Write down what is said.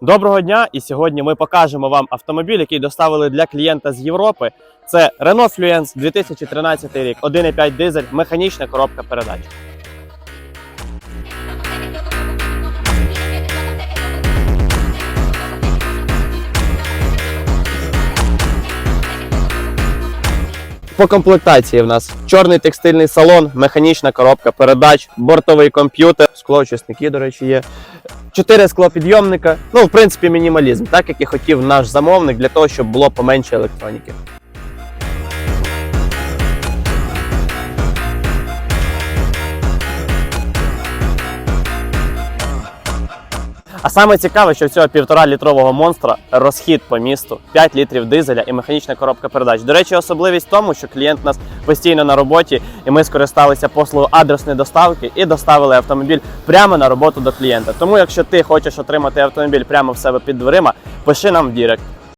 Доброго дня! І сьогодні ми покажемо вам автомобіль, який доставили для клієнта з Європи. Це Renault Fluence 2013 рік, 1,5 дизель, механічна коробка передач. По комплектації в нас чорний текстильний салон, механічна коробка передач, бортовий комп'ютер, склоочисники, до речі, є. Чотири склопідйомника. Ну, в принципі, мінімалізм, так як і хотів наш замовник для того, щоб було поменше електроніки. А саме цікаве, що в цього півтора літрового монстра розхід по місту 5 літрів дизеля і механічна коробка передач. До речі, особливість в тому, що клієнт нас постійно на роботі, і ми скористалися послугою адресної доставки і доставили автомобіль прямо на роботу до клієнта. Тому, якщо ти хочеш отримати автомобіль прямо в себе під дверима, пиши нам в Дірект.